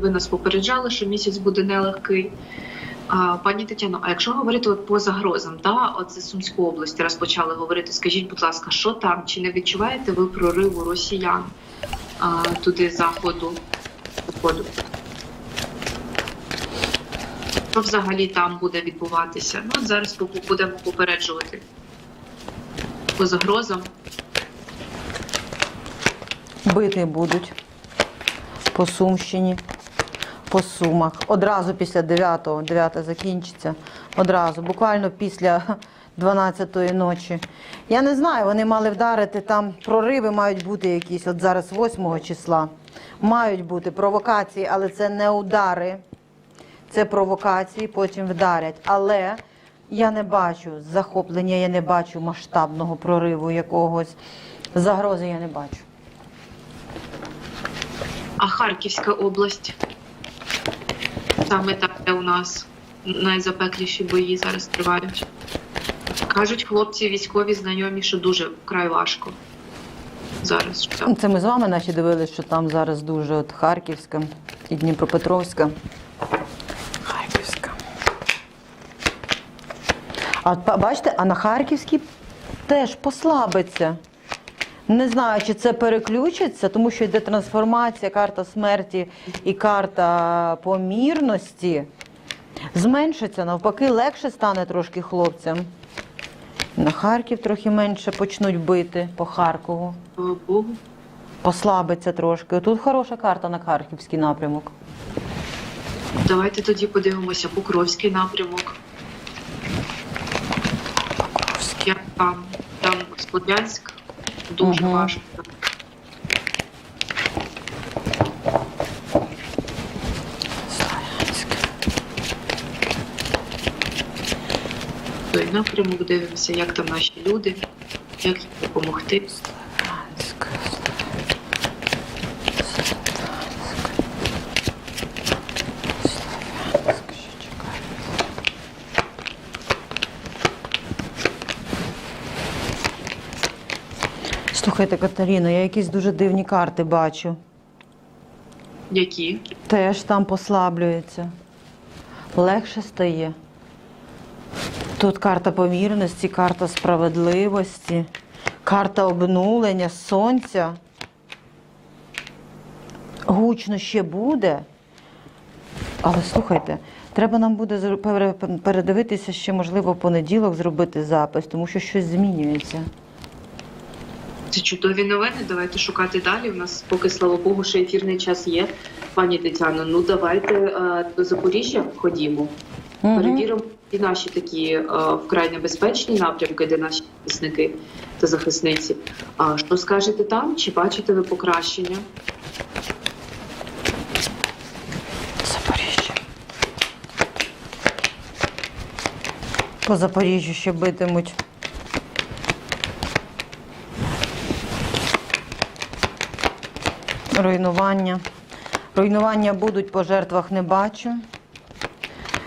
ви нас попереджали, що місяць буде нелегкий. Пані Тетяно, а якщо говорити от по загрозам, да, от за Сумську область раз почали говорити, скажіть, будь ласка, що там? Чи не відчуваєте ви прориву росіян а, туди заходу? заходу? Що взагалі там буде відбуватися? Ну, от зараз будемо попереджувати по загрозам. Бити будуть по Сумщині, по Сумах. Одразу після 9-го, 9 закінчиться. Одразу, буквально після 12-ї ночі. Я не знаю, вони мали вдарити там прориви мають бути якісь. От зараз 8 числа. Мають бути провокації, але це не удари. Це провокації, потім вдарять. Але я не бачу захоплення, я не бачу масштабного прориву якогось. Загрози я не бачу. А Харківська область саме там, де у нас найзапекліші бої зараз тривають. Кажуть хлопці військові знайомі, що дуже вкрай важко зараз. що. Це ми з вами наче дивилися, що там зараз дуже от Харківська і Дніпропетровська. Харківська. А бачите, а на Харківській теж послабиться. Не знаю, чи це переключиться, тому що йде трансформація, карта смерті і карта помірності. Зменшиться, навпаки, легше стане трошки хлопцям. На Харків трохи менше почнуть бити по Харкову. Послабиться трошки. Тут хороша карта на Харківський напрямок. Давайте тоді подивимося Покровський напрямок. Як там, там Слов'янськ дуже угу. важко. Той напрямок дивимося, як там наші люди, як їм допомогти. Слухайте, Катеріно, я якісь дуже дивні карти бачу. Які? Теж там послаблюється. Легше стає. Тут карта помірності, карта справедливості, карта обнулення, сонця. Гучно ще буде. Але слухайте, треба нам буде передивитися ще, можливо, в понеділок зробити запис, тому що щось змінюється. Це чудові новини. Давайте шукати далі. У нас поки слава Богу, ще ефірний час є. Пані Тетяно, ну давайте е, до Запоріжжя ходімо. Мгм. Перевіримо і наші такі е, вкрай небезпечні напрямки, де наші захисники та захисниці. А що скажете там? Чи бачите ви покращення? Запоріжжя. По Запоріжжю ще битимуть. Руйнування. Руйнування будуть по жертвах не бачу.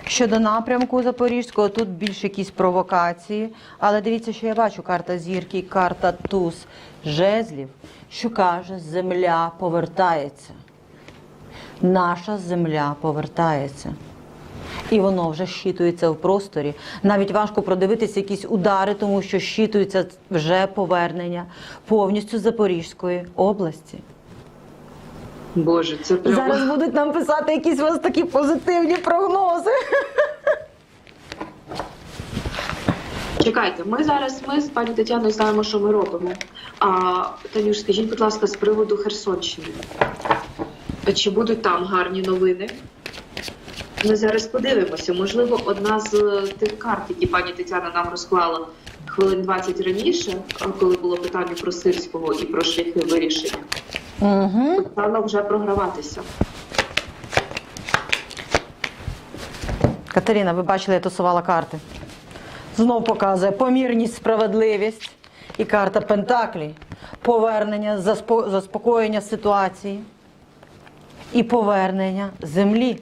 Щодо напрямку Запорізького, тут більше якісь провокації. Але дивіться, що я бачу: карта зірки, карта туз жезлів, що каже, земля повертається наша земля повертається. І воно вже щитується в просторі. Навіть важко продивитися якісь удари, тому що щитується вже повернення повністю Запорізької області. Боже, це прямо Зараз будуть нам писати якісь у вас такі позитивні прогнози. чекайте. Ми зараз ми з пані Тетяною знаємо, що ми робимо. А Танюш, скажіть, будь ласка, з приводу Херсонщини. Чи будуть там гарні новини? Ми зараз подивимося. Можливо, одна з е, тих карт, які пані Тетяна нам розклала хвилин 20 раніше, коли було питання про Сирського і про шляхи вирішення, Угу. стала вже програватися. Катерина, ви бачили, я тусувала карти. Знов показує помірність, справедливість і карта Пентаклі, повернення, заспо- заспокоєння ситуації і повернення землі.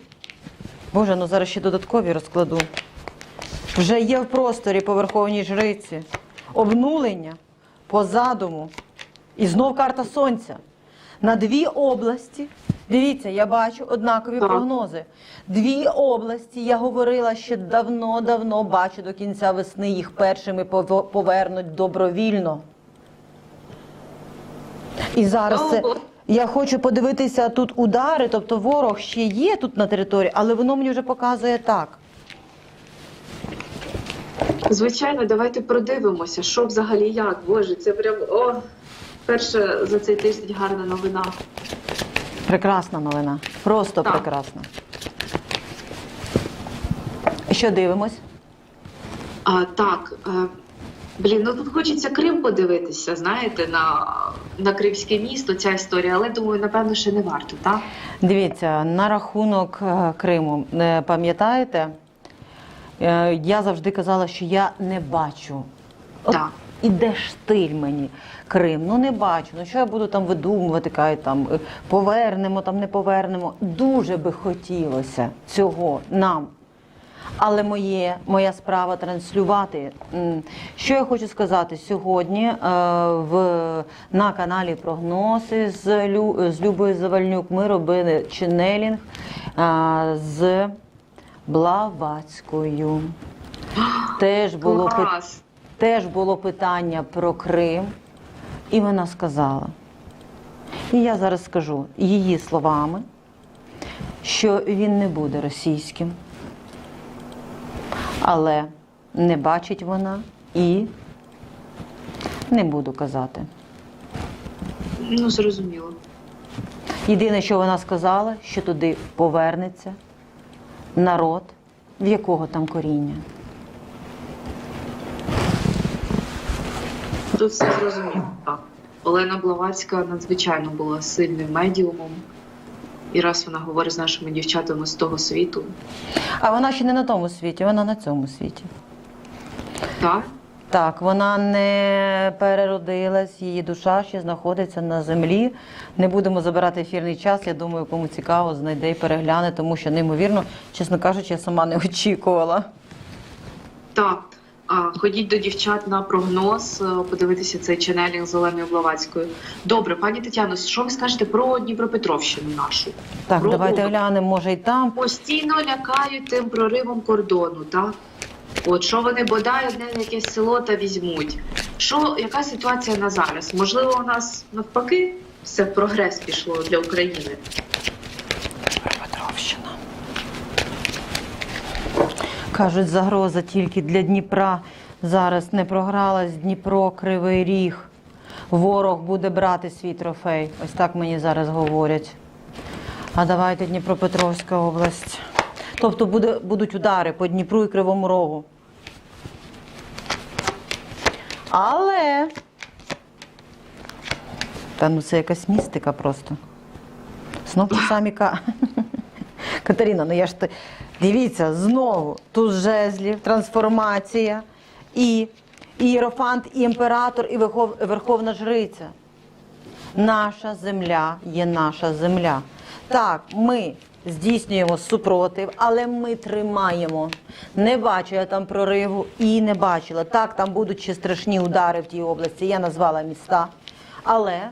Боже, ну зараз ще додаткові розкладу. Вже є в просторі по Верховній Жриці. Обнулення по задуму. І знов карта Сонця. На дві області Дивіться, я бачу однакові Так. прогнози. Дві області, я говорила ще давно-давно, бачу до кінця весни їх першими повернуть добровільно. І зараз це, я хочу подивитися тут удари, тобто ворог ще є тут на території, але воно мені вже показує так. Звичайно, давайте продивимося, що взагалі як. Боже, це прям о, перша за цей тиждень гарна новина. Прекрасна новина. Просто Так. прекрасна. Що дивимось? А, так, е, блін, ну тут хочеться Крим подивитися, знаєте, на, на Кримське місто, ця історія, але думаю, напевно, ще не варто, так? Дивіться, на рахунок е, Криму, е, пам'ятаєте, я завжди казала, що я не бачу. От Так. іде штиль мені Крим, ну не бачу. Ну що я буду там видумувати, кай там е, повернемо, там не повернемо. Дуже би хотілося цього нам. Але моє, моя справа транслювати. Що я хочу сказати сьогодні е, в, на каналі Прогнози з, Лю, з Любою Завальнюк ми робили ченелінг е, з Блаватською. Теж було, Клас. Теж було питання про Крим, і вона сказала. І я зараз скажу її словами, що він не буде російським, але не бачить вона і не буду казати. Ну, зрозуміло. Єдине, що вона сказала, що туди повернеться народ, в якого там коріння. Тут все зрозуміло. Так. Олена Блаватська надзвичайно була сильним медіумом. І раз вона говорить з нашими дівчатами з того світу, А вона ще не на тому світі, вона на цьому світі. так? Так, вона не переродилась, її душа ще знаходиться на землі. Не будемо забирати ефірний час. Я думаю, кому цікаво, знайде і перегляне, тому що неймовірно, чесно кажучи, я сама не очікувала. Так. Ходіть до дівчат на прогноз, е, подивитися цей ченелінг з Оленою Блаватською. Добре, пані Тетяно, що ви скажете про Дніпропетровщину нашу? Так, Про давайте глянемо, може і там. Постійно лякають тим проривом кордону, так? От що вони бодай одне якесь село та візьмуть. Що, яка ситуація на зараз? Можливо, у нас навпаки все прогрес пішло для України. Кажуть, загроза тільки для Дніпра. Зараз не програлась Дніпро, Кривий Ріг. Ворог буде брати свій трофей. Ось так мені зараз говорять. А давайте Дніпропетровська область. Тобто буде, будуть удари по Дніпру і Кривому Рогу. Але. Та ну це якась містика просто. Знов ті самі ка. Катерина, ну я ж ти. Дивіться, знову тут жезлів, трансформація, і ієрофант, і імператор, і Верховна Жриця. Наша земля є наша земля. Так, ми здійснюємо супротив, але ми тримаємо. Не бачу я там прориву і не бачила. Так, там будуть ще страшні удари в тій області. Я назвала міста, але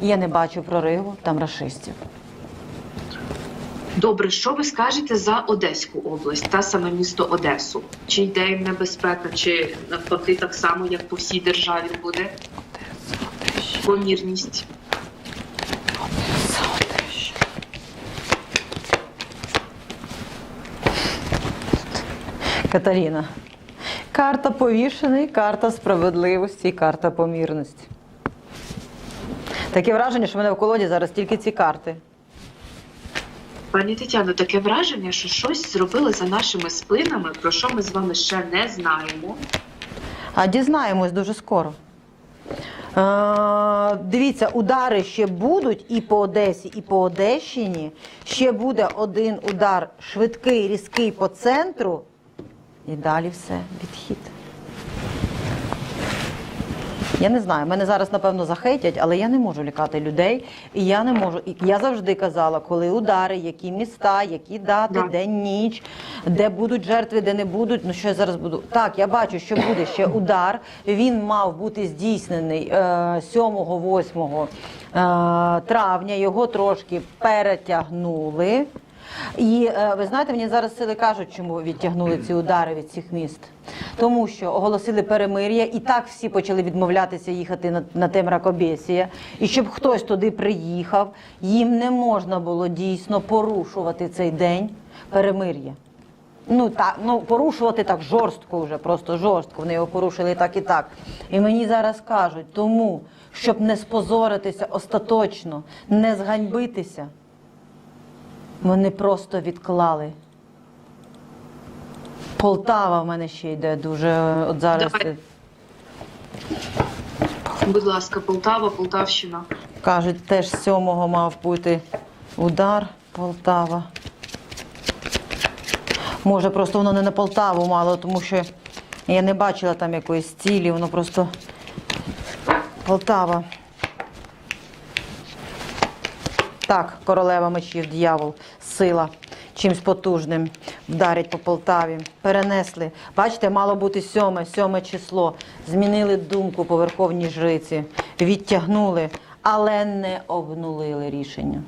я не бачу прориву там рашистів. Добре, що ви скажете за Одеську область та саме місто Одесу? Чи йде їм небезпека, чи навпаки так само, як по всій державі буде помірність? Катаріна. Карта повішений, карта справедливості, карта помірності. Таке враження, що в мене в колоді зараз тільки ці карти. Пані Тетяно, таке враження, що щось зробили за нашими спинами, про що ми з вами ще не знаємо. А дізнаємось дуже скоро. Е, дивіться, удари ще будуть і по Одесі, і по Одещині. Ще буде один удар швидкий, різкий по центру. І далі все, відхід. Я не знаю, мене зараз напевно захейтять, але я не можу лякати людей. І я не можу. І я завжди казала, коли удари, які міста, які дати, Да. день, ніч, де будуть жертви, де не будуть. Ну що я зараз буду? Так, я бачу, що буде ще удар. Він мав бути здійснений е, 7-8 е, травня. Його трошки перетягнули. І е, ви знаєте, мені зараз сили кажуть, чому відтягнули ці удари від цих міст. Тому що оголосили перемир'я, і так всі почали відмовлятися їхати на, на те мракобесія. І щоб хтось туди приїхав, їм не можна було дійсно порушувати цей день перемир'я. Ну так, ну порушувати так жорстко вже, просто жорстко. Вони його порушили і так і так. І мені зараз кажуть, тому, щоб не спозоритися остаточно, не зганьбитися, вони просто відклали. Полтава в мене ще йде дуже. От зараз Давай. Будь ласка, Полтава, Полтавщина. кажуть, теж з сьомого мав бути удар Полтава. Може, просто воно не на Полтаву мало, тому що я не бачила там якоїсь цілі, воно просто Полтава. Так, королева мечів, дьявол, сила, чимсь потужним вдарять по Полтаві. Перенесли. Бачите, мало бути сьоме, сьоме число. Змінили думку по верховній жриці, відтягнули, але не обнулили рішення.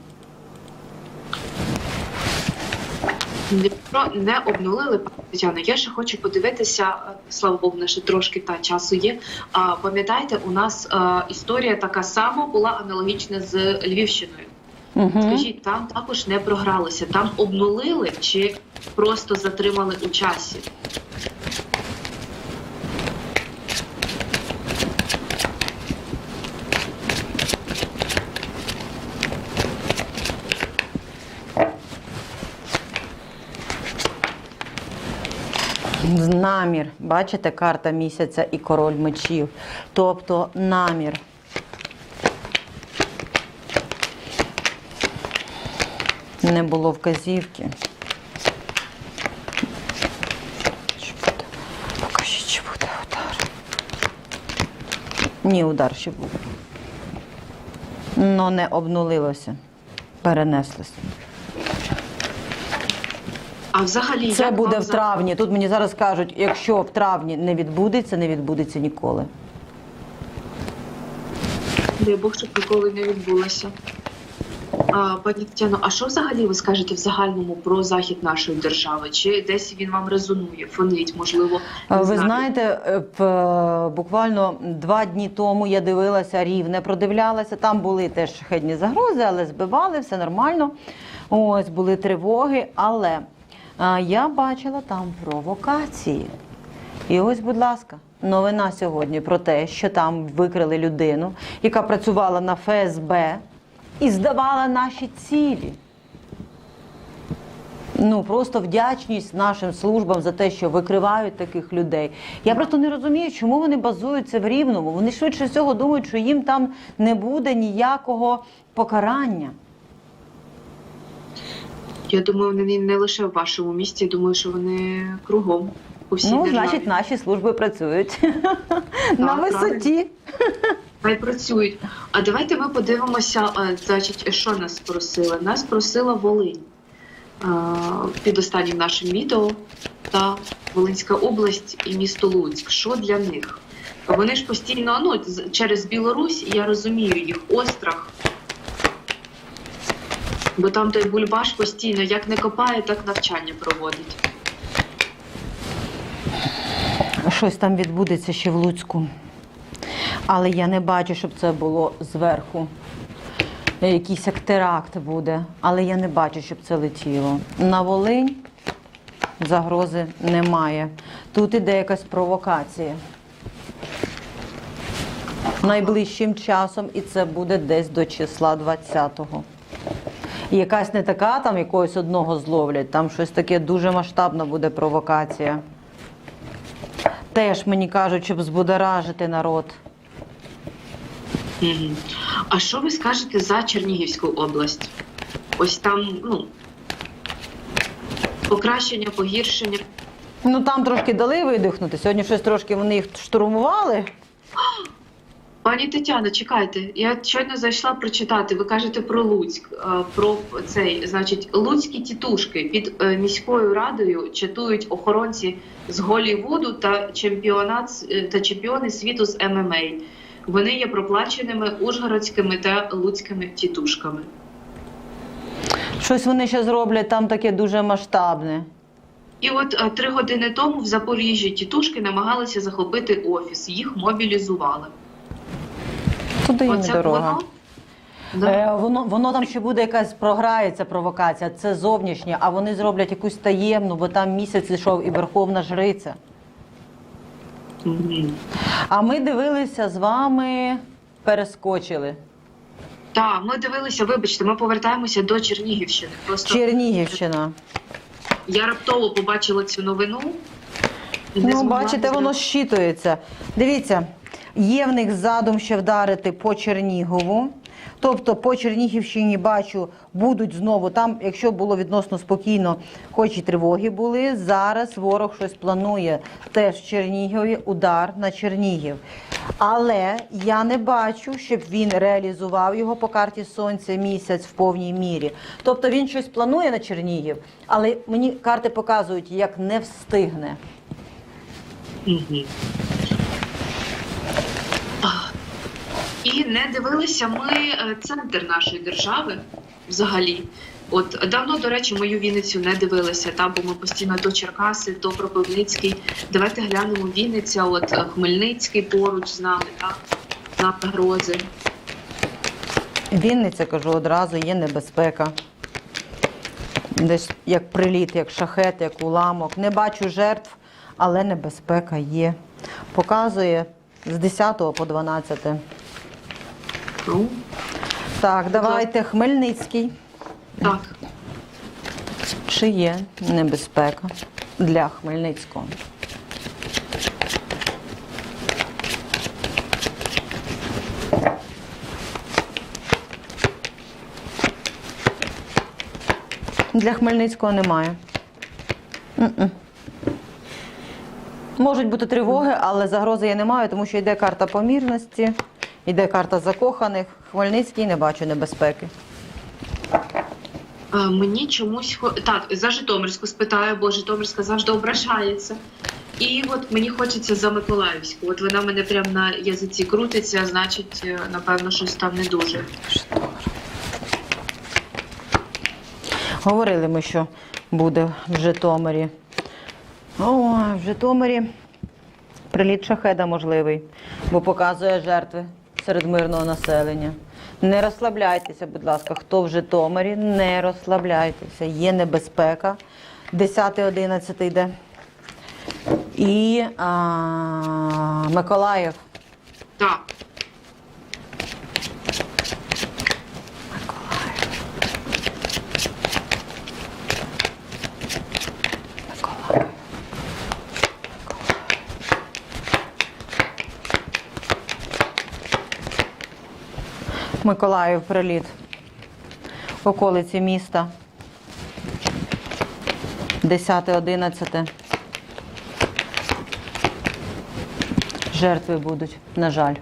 Не, не обнулили пані Тетяно. Я ще хочу подивитися. е, Слава Богу, ще трошки та часу є. А пам'ятаєте, у нас е, історія така сама була аналогічна з Львівщиною. Угу. Скажіть, там також не програлися. Там обнулили чи просто затримали у часі? Намір. Бачите, карта місяця і король мечів. Тобто намір. Не було вказівки. Чи буде? Покажіть, чи буде удар. Ні, удар ще був. Но не обнулилося. Перенеслося. А взагалі Це як буде вам в за- травні. Тут мені зараз кажуть, якщо в травні не відбудеться, не відбудеться ніколи. Дай Бог, щоб ніколи не відбулося. Пані Тетяно, а що взагалі ви скажете в загальному про захід нашої держави? Чи десь він вам резонує, фонить, можливо? Ви знаєте, е, е, буквально два дні тому я дивилася рівне, продивлялася. Там були теж шахедні загрози, але збивали, все нормально. Ось були тривоги, але я бачила там провокації. І ось, будь ласка, новина сьогодні про те, що там викрили людину, яка працювала на ФСБ і здавала наші цілі. Ну просто вдячність нашим службам за те, що викривають таких людей. Я просто не розумію, чому вони базуються в рівному. Вони швидше всього думають, що їм там не буде ніякого покарання. Я думаю, вони не лише в вашому місті, я думаю, що вони кругом у всій ну, державі. значить, наші служби працюють на висоті. Хай працюють. А давайте ми подивимося, е, значить, що нас просили. Нас просила Волинь е, під останнім нашим відео та Волинська область і місто Луцьк. Що для них? Вони ж постійно ну, через Білорусь, я розумію їх острах. Бо там той бульбаш постійно як не копає, так навчання проводить. Щось там відбудеться ще в Луцьку. Але я не бачу, щоб це було зверху. Якийсь як теракт буде, але я не бачу, щоб це летіло. На Волинь загрози немає. Тут іде якась провокація. Найближчим часом, і це буде десь до числа 20-го. Якась не така, там якогось одного зловлять, там щось таке дуже масштабна буде провокація. Теж мені кажуть, щоб збудоражити народ. А що ви скажете за Чернігівську область? Ось там, ну, покращення, погіршення. Ну там трошки дали видихнути. Сьогодні щось трошки вони їх штурмували. Пані Тетяно, чекайте. Я щойно зайшла прочитати. Ви кажете про Луцьк. е, Про цей, значить, луцькі тітушки під е, міською радою чатують охоронці з Голлівуду та чемпіонат е, та чемпіони світу з ММА. Вони є проплаченими ужгородськими та луцькими тітушками. Щось вони ще зроблять там таке дуже масштабне. І от е, три години тому в Запоріжжі тітушки намагалися захопити офіс. Їх мобілізували. Туди їм Оце дорога. воно. Да. Е, воно, воно там ще буде якась програється провокація, це зовнішнє, а вони зроблять якусь таємну, бо там місяць йшов і верховна жриця. А ми дивилися з вами, перескочили. Так, ми дивилися, вибачте, ми повертаємося до Чернігівщини. Просто Чернігівщина. я раптово побачила цю новину. і не Ну, змогла бачите, воно щитується. Дивіться, є в них задум ще вдарити по Чернігову. Тобто по Чернігівщині бачу, будуть знову там, якщо було відносно спокійно, хоч і тривоги були. Зараз ворог щось планує теж в Чернігові удар на Чернігів. Але я не бачу, щоб він реалізував його по карті сонця місяць в повній мірі. Тобто він щось планує на Чернігів, але мені карти показують, як не встигне. Мгм. А, І не дивилися ми е, центр нашої держави взагалі. От давно, до речі, мою Вінницю не дивилися, та, бо ми постійно то Черкаси, то Кропивницький. Давайте глянемо Вінниця, от е, Хмельницький поруч з нами, так? На загрози. Вінниця, кажу, одразу є небезпека. Десь як приліт, як шахет, як уламок. Не бачу жертв, але небезпека є. Показує з 10 по 12. Ну, Так, давайте Хмельницький. так. Чи є небезпека для Хмельницького? Для Хмельницького немає. Можуть бути тривоги, але загрози я не маю, тому що йде карта помірності, йде карта закоханих. Хмельницький не бачу небезпеки. Мені чомусь хо- так за Житомирську спитаю, бо Житомирська завжди ображається. І от мені хочеться за Миколаївську. От вона мене прям на язиці крутиться, значить, е, напевно, щось там не дуже. Говорили ми, що буде в Житомирі. О, в Житомирі приліт шахеда можливий, бо показує жертви серед мирного населення. Не розслабляйтеся, будь ласка, хто в Житомирі, не розслабляйтеся. Є небезпека. 10-11 йде. І а, Миколаїв. Так, Миколаїв приліт. В околиці міста. 10-11. Жертви будуть, на жаль.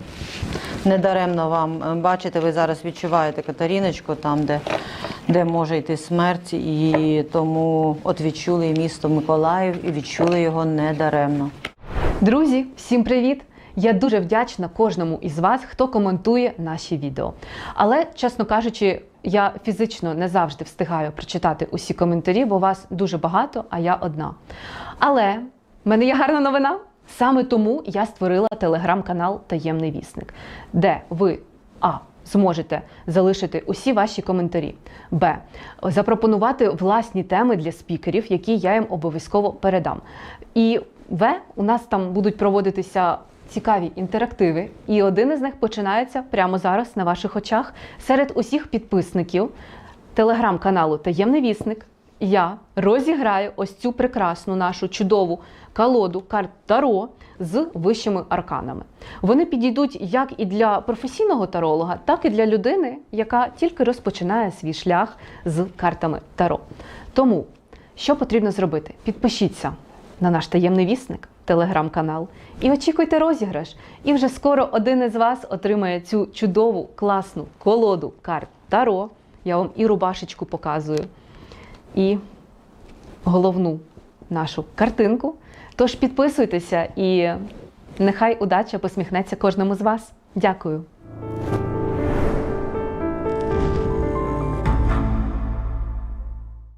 Недаремно вам е, бачите, ви зараз відчуваєте Катеріночку, там, де, де може йти смерть, і тому от відчули місто Миколаїв і відчули його недаремно. Друзі, всім привіт! Я дуже вдячна кожному із вас, хто коментує наші відео. Але, чесно кажучи, я фізично не завжди встигаю прочитати усі коментарі, бо вас дуже багато, а я одна. Але в мене є гарна новина. Саме тому я створила телеграм-канал Таємний вісник, де ви а. Зможете залишити усі ваші коментарі. Б. Запропонувати власні теми для спікерів, які я їм обов'язково передам. І В. У нас там будуть проводитися цікаві інтерактиви, і один із них починається прямо зараз на ваших очах серед усіх підписників телеграм-каналу Таємний вісник. Я розіграю ось цю прекрасну нашу чудову колоду карт Таро з вищими арканами. Вони підійдуть як і для професійного таролога, так і для людини, яка тільки розпочинає свій шлях з картами Таро. Тому, що потрібно зробити? Підпишіться на наш таємний вісник, телеграм-канал. І очікуйте розіграш. І вже скоро один із вас отримає цю чудову, класну колоду карт Таро. Я вам і рубашечку показую, і головну нашу картинку. Тож підписуйтеся і нехай удача посміхнеться кожному з вас. Дякую.